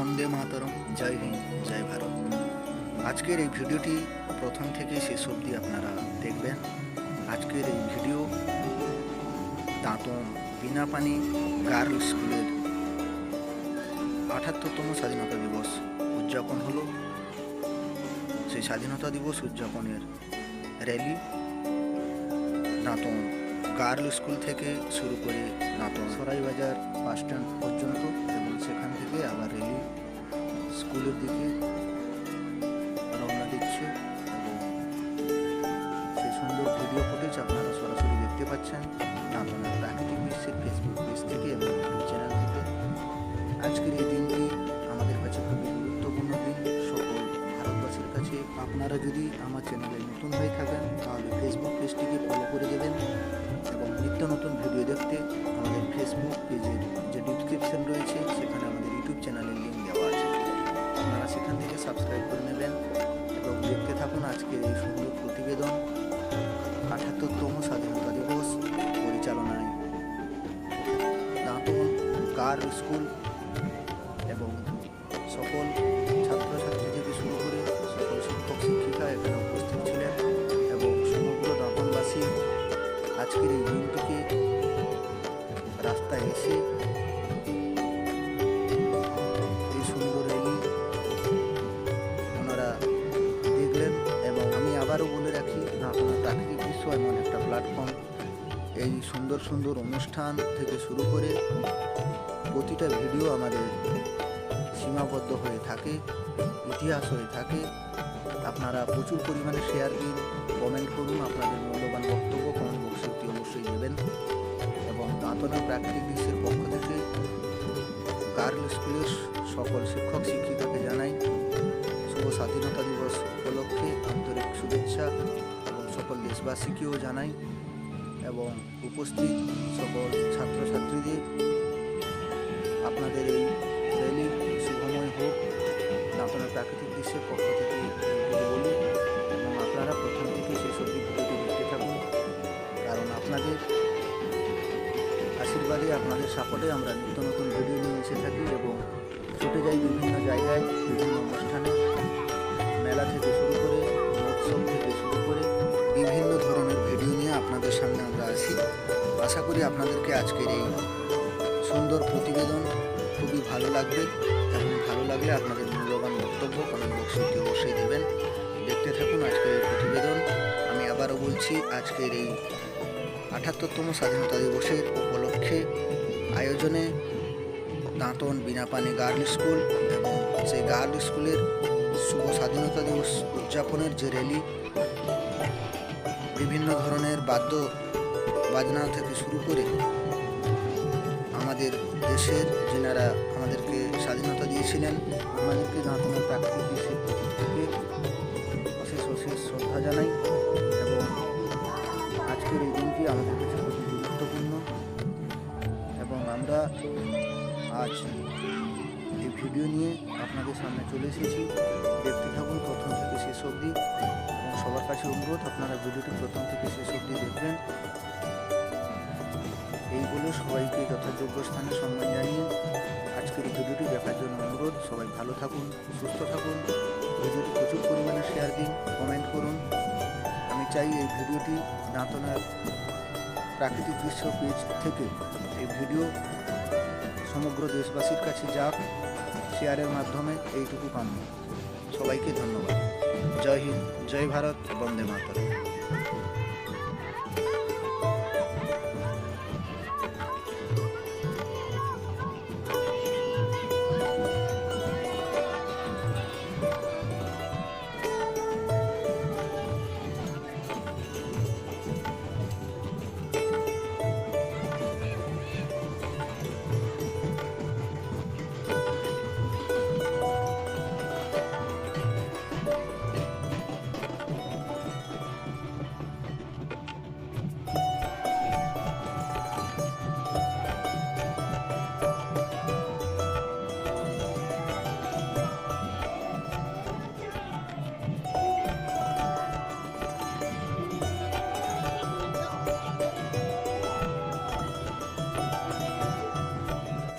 বন্দে মাতরম, জয় হিন্দ, জয় ভারত। আজকের এই ভিডিওটি প্রথম থেকে শেষ অবধি আপনারা দেখবেন। আজকের এই ভিডিও দাঁতন বিনাপানি গার্ল স্কুলের আঠাত্তরতম স্বাধীনতা দিবস উদযাপন হলো। সেই স্বাধীনতা দিবস উদযাপনের র্যালি দাঁতন গার্ল স্কুল থেকে শুরু করে দাঁতন সরাইবাজার বাস স্ট্যান্ড পর্যন্ত সেখান থেকে আবার র্যালি স্কুলের দিকে রওনা দিচ্ছে এবং সেই সুন্দর ভিডিও ফুটেজ আপনারা সরাসরি দেখতে পাচ্ছেন। দাঁতনের প্রাকৃতিক দৃশ্যের ফেসবুক পেজ থেকে এবং ইউটিউব চ্যানেল থেকে। আজকের এই দিনটি আমাদের কাছে খুবই গুরুত্বপূর্ণ দিন। সকল ভারতবাসীর কাছে আপনারা যদি আমার চ্যানেলে নতুন হয়ে থাকেন, তাহলে ফেসবুক পেজটিকে ফলো করে দেবেন এবং নিত্য নতুন ভিডিও দেখতে কার স্কুল এবং সকল ছাত্রছাত্রী থেকে শুরু করে সকল শিক্ষক, শিক্ষিকা এখানে উপস্থিত ছিলেন এবং সমগ্র দাঁতনবাসী আজকের এই দিনটিকে রাস্তায় এসে এই সুন্দর র্যালি ওনারা দেখলেন এবং আমি আবারও বলে রাখি আপনার প্রাকৃতিক দৃশ্য এমন একটা প্ল্যাটফর্ম। এই সুন্দর সুন্দর অনুষ্ঠান থেকে শুরু করে প্রতিটা ভিডিও আমাদের সীমাবদ্ধ হয়ে থাকে, ইতিহাস হয়ে থাকে। আপনারা প্রচুর পরিমাণে শেয়ার দিন কমেন্ট করুন, আপনাদের মূল্যবান বক্তব্য কমেন্ট বক্সে অতি অবশ্যই দেবেন। এবং দাঁতনের প্রাকৃতিক দৃশ্যের পক্ষ থেকে গার্ল স্কুলের সকল শিক্ষক শিক্ষিকাকে জানাই, শুভ স্বাধীনতা দিবস উপলক্ষে আন্তরিক শুভেচ্ছা এবং সকল দেশবাসীকেও জানাই। এবং উপস্থিত সকল ছাত্রছাত্রীদের আপনাদের এই র্যালি শুভময় হোক দাঁতনের প্রাকৃতিক দৃশ্যের পক্ষ থেকে বলি এবং আপনারা প্রথম থেকে শেষ অবধি ভিডিওটি দেখতে থাকুন। কারণ আপনাদের আশীর্বাদে, আপনাদের সাপোর্টে আমরা নিত্য নতুন ভিডিও নিয়ে এসে থাকি এবং ছুটে যাই বিভিন্ন জায়গায়, বিভিন্ন অনুষ্ঠানে, মেলা থেকে শুরু করে, মহোৎসব থেকে শুরু করে, বিভিন্ন ধরনের ভিডিও নিয়ে আপনাদের সামনে আমরা আসি। আশা করি আপনাদেরকে আজকের এই সুন্দর প্রতিবেদন, খুবই ভালো লাগবে। এবং ভালো লাগলে আপনাদের মূল্যবান বক্তব্য কমেন্ট বক্সে অতি অবশ্যই দেবেন। দেখতে থাকুন আজকের এই প্রতিবেদন। আমি আবারও বলছি, আজকের এই আঠাত্তরতম স্বাধীনতা দিবসের উপলক্ষে আয়োজনে দাঁতন বিনাপানি গার্ল স্কুল এবং সেই গার্ল স্কুলের শুভ স্বাধীনতা দিবস উদযাপনের যে র্যালি, বিভিন্ন ধরনের বাদ্য বাজনা থেকে শুরু করে আমাদের দেশের যেনারা আমাদেরকে স্বাধীনতা দিয়েছিলেন, আমাদেরকে দাঁতনের প্রাকৃতিক দৃশ্যের পক্ষ থেকে অশেষ অশেষ শ্রদ্ধা জানাই এবং আজকের এই দিনটি আমাদের কাছে খুবই গুরুত্বপূর্ণ এবং আমরা আজ এই ভিডিও নিয়ে আপনাদের সামনে চলে এসেছি। দেখতে থাকুন প্রথম থেকে শেষ অবধি এবং সবার কাছে অনুরোধ, আপনারা ভিডিওটি প্রথম থেকে শেষ অবধি দেখবেন। এই সবাইকে যথাযোগ্য স্থানে সম্মান জানিয়ে আজকের এই ভিডিওটি দেখার জন্য অনুরোধ। সবাই ভালো থাকুন, সুস্থ থাকুন, ভিডিওটি প্রচুর পরিমাণে শেয়ার দিন কমেন্ট করুন। আমি চাই এই ভিডিওটি দাঁতনার প্রাকৃতিক দৃশ্য পেজ থেকে এই ভিডিও সমগ্র দেশবাসীর কাছে যাক শেয়ারের মাধ্যমে এইটুকু কাম্য সবাইকে ধন্যবাদ। জয় হিন্দ, জয় ভারত, বন্দে মাতরম।